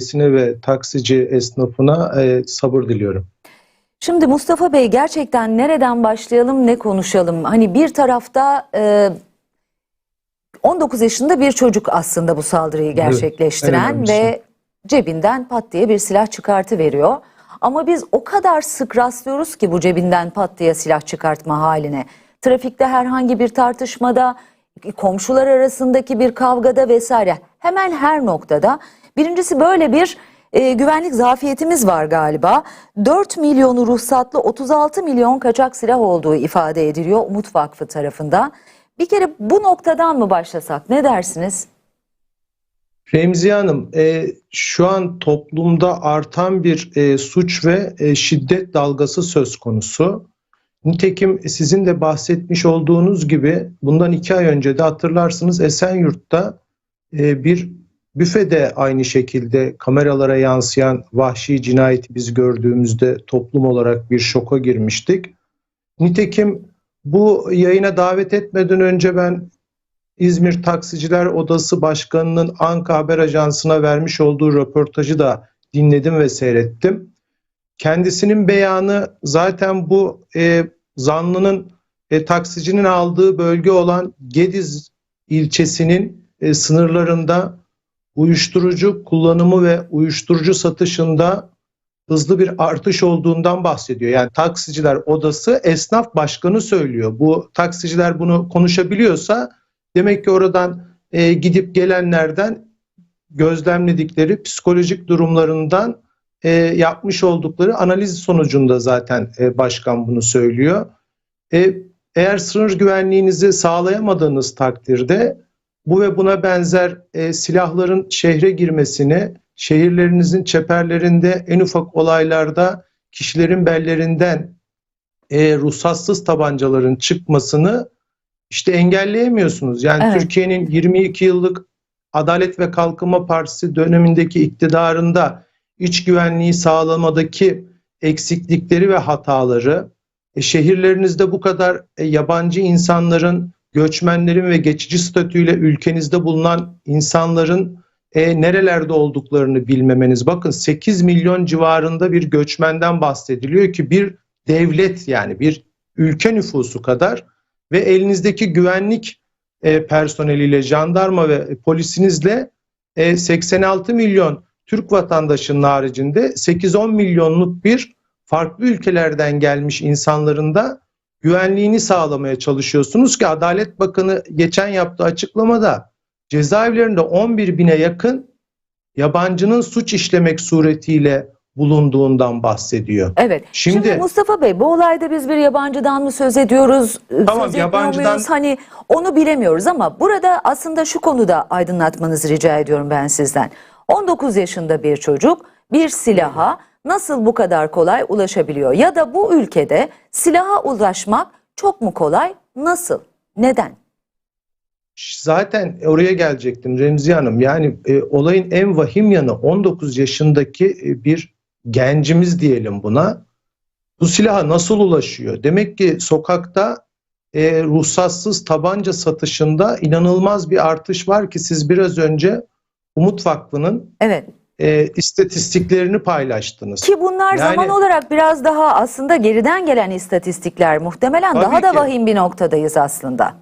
ailesine ve taksici esnafına e, sabır diliyorum. Şimdi Mustafa Bey gerçekten nereden başlayalım ne konuşalım? Hani bir tarafta e, 19 yaşında bir çocuk aslında bu saldırıyı en gerçekleştiren önemlisi. ve cebinden pat diye bir silah çıkartı veriyor. Ama biz o kadar sık rastlıyoruz ki bu cebinden pat diye silah çıkartma haline. Trafikte herhangi bir tartışmada, komşular arasındaki bir kavgada vesaire hemen her noktada. Birincisi böyle bir e, güvenlik zafiyetimiz var galiba. 4 milyonu ruhsatlı 36 milyon kaçak silah olduğu ifade ediliyor Umut Vakfı tarafından. Bir kere bu noktadan mı başlasak ne dersiniz? Remziye Hanım, e, şu an toplumda artan bir e, suç ve e, şiddet dalgası söz konusu. Nitekim sizin de bahsetmiş olduğunuz gibi bundan iki ay önce de hatırlarsınız Esenyurt'ta e, bir büfede aynı şekilde kameralara yansıyan vahşi cinayeti biz gördüğümüzde toplum olarak bir şoka girmiştik. Nitekim bu yayına davet etmeden önce ben İzmir Taksiciler Odası Başkanı'nın Anka Haber Ajansı'na vermiş olduğu röportajı da dinledim ve seyrettim. Kendisinin beyanı zaten bu e, zanlının e, taksicinin aldığı bölge olan Gediz ilçesinin e, sınırlarında uyuşturucu kullanımı ve uyuşturucu satışında hızlı bir artış olduğundan bahsediyor. Yani taksiciler odası esnaf başkanı söylüyor. Bu taksiciler bunu konuşabiliyorsa demek ki oradan e, gidip gelenlerden gözlemledikleri psikolojik durumlarından e, yapmış oldukları analiz sonucunda zaten e, başkan bunu söylüyor. E, eğer sınır güvenliğinizi sağlayamadığınız takdirde bu ve buna benzer e, silahların şehre girmesini, şehirlerinizin çeperlerinde en ufak olaylarda kişilerin bellerinden e, ruhsatsız tabancaların çıkmasını işte engelleyemiyorsunuz. Yani Evet. Türkiye'nin 22 yıllık Adalet ve Kalkınma Partisi dönemindeki iktidarında iç güvenliği sağlamadaki eksiklikleri ve hataları, e, şehirlerinizde bu kadar e, yabancı insanların, göçmenlerin ve geçici statüyle ülkenizde bulunan insanların e, nerelerde olduklarını bilmemeniz. Bakın 8 milyon civarında bir göçmenden bahsediliyor ki bir devlet yani bir ülke nüfusu kadar ve elinizdeki güvenlik e, personeliyle, jandarma ve polisinizle e, 86 milyon Türk vatandaşının haricinde 8-10 milyonluk bir farklı ülkelerden gelmiş insanların da güvenliğini sağlamaya çalışıyorsunuz ki Adalet Bakanı geçen yaptığı açıklamada cezaevlerinde 11 bine yakın yabancının suç işlemek suretiyle bulunduğundan bahsediyor. Evet. Şimdi, Şimdi- Mustafa Bey bu olayda biz bir yabancıdan mı söz ediyoruz? Tamam, söz yabancıdan- muyuz? Hani onu bilemiyoruz ama burada aslında şu konuda aydınlatmanızı rica ediyorum ben sizden. 19 yaşında bir çocuk bir silaha nasıl bu kadar kolay ulaşabiliyor? Ya da bu ülkede silaha ulaşmak çok mu kolay? Nasıl? Neden? Zaten oraya gelecektim Remziye Hanım. Yani e, olayın en vahim yanı 19 yaşındaki e, bir gencimiz diyelim buna. Bu silaha nasıl ulaşıyor? Demek ki sokakta e, ruhsatsız tabanca satışında inanılmaz bir artış var ki siz biraz önce Umut Vakfı'nın Evet. E, istatistiklerini paylaştınız. Ki bunlar Yani- zaman olarak biraz daha aslında geriden gelen istatistikler. Muhtemelen daha da ki. vahim bir noktadayız aslında.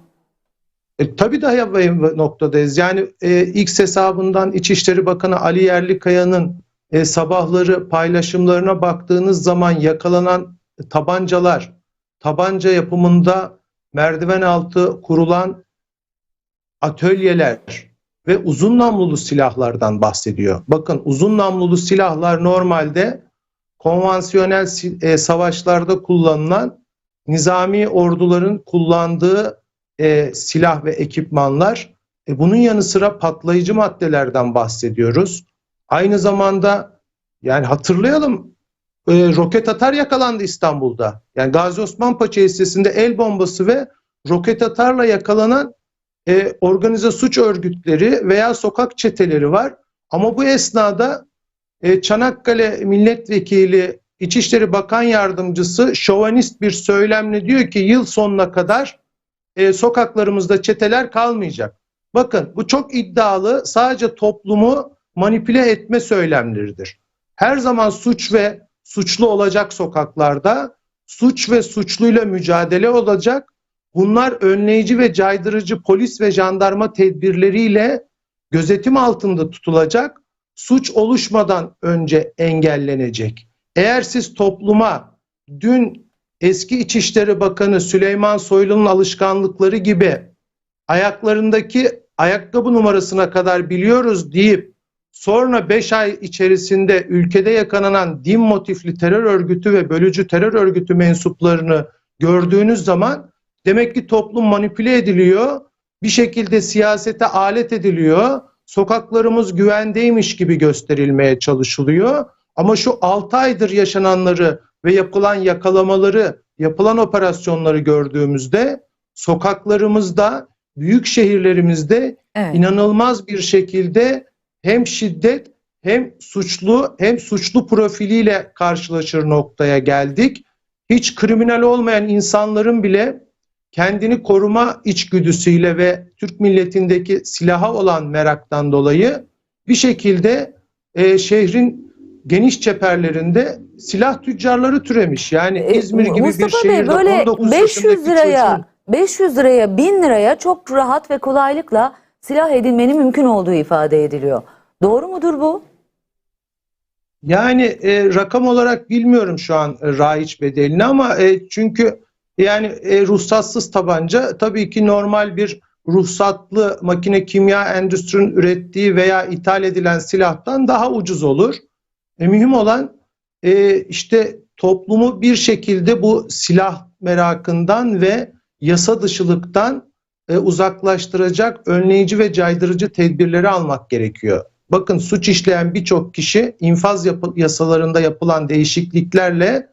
E, tabii daha vahim noktadayız. Yani e, X hesabından İçişleri Bakanı Ali Yerlikaya'nın e, sabahları paylaşımlarına baktığınız zaman yakalanan tabancalar, tabanca yapımında merdiven altı kurulan atölyeler ve uzun namlulu silahlardan bahsediyor. Bakın uzun namlulu silahlar normalde konvansiyonel si- e, savaşlarda kullanılan nizami orduların kullandığı e, silah ve ekipmanlar. E, bunun yanı sıra patlayıcı maddelerden bahsediyoruz. Aynı zamanda yani hatırlayalım e, roket atar yakalandı İstanbul'da. Yani Gazi Osman Paşa Lisesi'nde el bombası ve roket atarla yakalanan e, organize suç örgütleri veya sokak çeteleri var. Ama bu esnada e, Çanakkale Milletvekili İçişleri Bakan Yardımcısı şovanist bir söylemle diyor ki yıl sonuna kadar e, sokaklarımızda çeteler kalmayacak. Bakın bu çok iddialı sadece toplumu manipüle etme söylemleridir. Her zaman suç ve suçlu olacak sokaklarda, suç ve suçluyla mücadele olacak. Bunlar önleyici ve caydırıcı polis ve jandarma tedbirleriyle gözetim altında tutulacak. Suç oluşmadan önce engellenecek. Eğer siz topluma dün eski İçişleri Bakanı Süleyman Soylu'nun alışkanlıkları gibi ayaklarındaki ayakkabı numarasına kadar biliyoruz deyip sonra 5 ay içerisinde ülkede yakalanan din motifli terör örgütü ve bölücü terör örgütü mensuplarını gördüğünüz zaman demek ki toplum manipüle ediliyor, bir şekilde siyasete alet ediliyor, sokaklarımız güvendeymiş gibi gösterilmeye çalışılıyor. Ama şu 6 aydır yaşananları ve yapılan yakalamaları, yapılan operasyonları gördüğümüzde sokaklarımızda, büyük şehirlerimizde Evet. inanılmaz bir şekilde hem şiddet hem suçlu hem suçlu profiliyle karşılaşır noktaya geldik. Hiç kriminal olmayan insanların bile kendini koruma içgüdüsüyle ve Türk milletindeki silaha olan meraktan dolayı bir şekilde e, şehrin geniş çeperlerinde silah tüccarları türemiş. Yani E, İzmir gibi Mustafa bir Bey şehirde böyle 19 500 yaşındaki liraya çocuğun 500 liraya 1000 liraya çok rahat ve kolaylıkla silah edinmenin mümkün olduğu ifade ediliyor. Doğru mudur bu? Yani e, rakam olarak bilmiyorum şu an e, raiç bedelini ama e, çünkü yani e, ruhsatsız tabanca tabii ki normal bir ruhsatlı makine kimya endüstrinin ürettiği veya ithal edilen silahtan daha ucuz olur. E, mühim olan e, işte toplumu bir şekilde bu silah merakından ve yasa dışılıktan e, uzaklaştıracak önleyici ve caydırıcı tedbirleri almak gerekiyor. Bakın suç işleyen birçok kişi infaz yapı- yasalarında yapılan değişikliklerle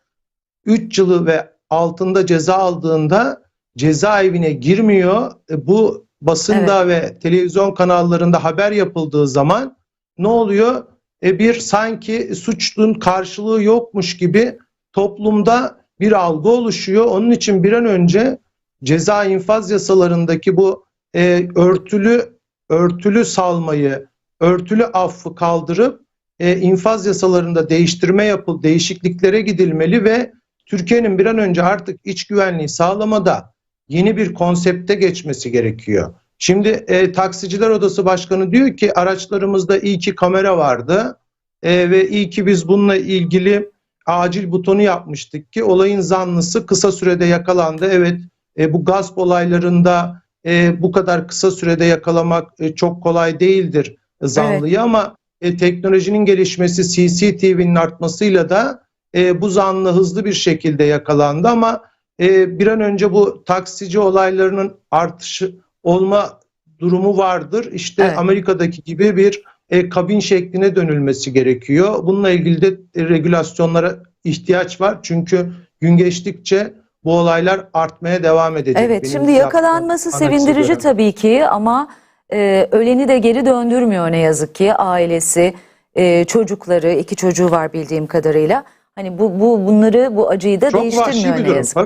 3 yılı ve altında ceza aldığında cezaevine girmiyor. E, bu basında ve televizyon kanallarında haber yapıldığı zaman ne oluyor? E, bir sanki suçlunun karşılığı yokmuş gibi toplumda bir algı oluşuyor. Onun için bir an önce ceza infaz yasalarındaki bu e, örtülü örtülü salmayı, örtülü affı kaldırıp e, infaz yasalarında değiştirme yapıl, değişikliklere gidilmeli ve Türkiye'nin bir an önce artık iç güvenliği sağlamada yeni bir konsepte geçmesi gerekiyor. Şimdi e, Taksiciler Odası Başkanı diyor ki araçlarımızda iyi ki kamera vardı e, ve iyi ki biz bununla ilgili acil butonu yapmıştık ki olayın zanlısı kısa sürede yakalandı. Evet e, bu gasp olaylarında e, bu kadar kısa sürede yakalamak e, çok kolay değildir zanlıyı ama e, teknolojinin gelişmesi CCTV'nin artmasıyla da e, bu zanlı hızlı bir şekilde yakalandı ama e, bir an önce bu taksici olaylarının artışı olma durumu vardır. İşte Evet. Amerika'daki gibi bir e, kabin şekline dönülmesi gerekiyor. Bununla ilgili de e, regülasyonlara ihtiyaç var. Çünkü gün geçtikçe bu olaylar artmaya devam edecek. Evet, Benim şimdi yakalanması sevindirici göre. tabii ki ama e, öleni de geri döndürmüyor ne yazık ki ailesi, e, çocukları, iki çocuğu var bildiğim kadarıyla. Hani bu bu bunları bu acıyı da Çok vahşi değiştirmiyor bir ne durum. yazık.